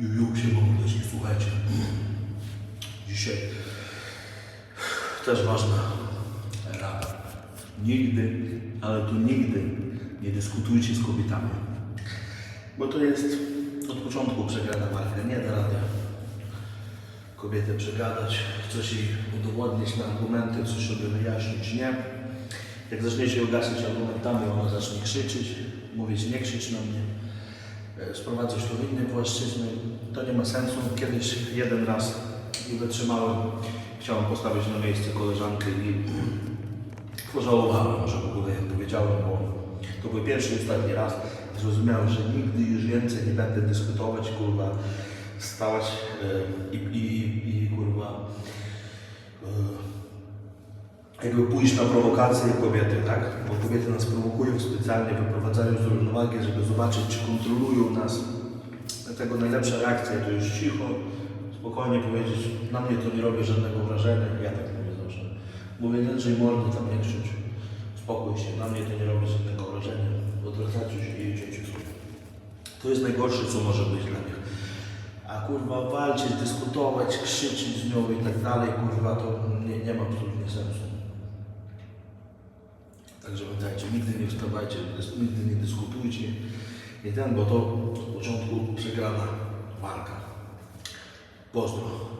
Juju się mordeczki, słuchajcie. Dzisiaj też ważna rada. Nigdy, ale to nigdy nie dyskutujcie z kobietami. Bo to jest od początku przegrana walka, nie da rady kobietę przegadać, coś jej udowodnić na argumenty, coś sobie wyjaśnić, nie. Jak zaczniecie ugasać argumentami, ona zacznie krzyczeć, mówić nie krzycz na mnie, e, sprowadzać to w inne płaszczyzny, to nie ma sensu. Kiedyś jeden raz nie wytrzymałem, chciałem postawić na miejsce koleżankę i pożałowałem, że w ogóle jak powiedziałem, bo to był pierwszy i ostatni raz. Zrozumiałem, że nigdy już więcej nie będę dyskutować, kurwa, stawać e, i, i, i kurwa jakby pójść na prowokacje kobiety, tak? Bo kobiety nas prowokują specjalnie, wyprowadzają z równowagi, żeby zobaczyć, czy kontrolują nas. Dlatego najlepsza reakcja to już cicho, spokojnie powiedzieć, na mnie to nie robi żadnego wrażenia, ja tak mówię zawsze. Mówię, że mordy tam nie krzycz, spokój się, na mnie to nie robi żadnego wrażenia, odwracacie się i idziecie. To jest najgorsze, co może być dla nich. A kurwa walczyć, dyskutować, krzyczeć z nią i tak dalej, kurwa, to nie, nie ma absolutnie sensu. Także pamiętajcie, nigdy nie wstawajcie, nigdy nie dyskutujcie. Nie ten, bo to od początku przegrana walka. Pozdro.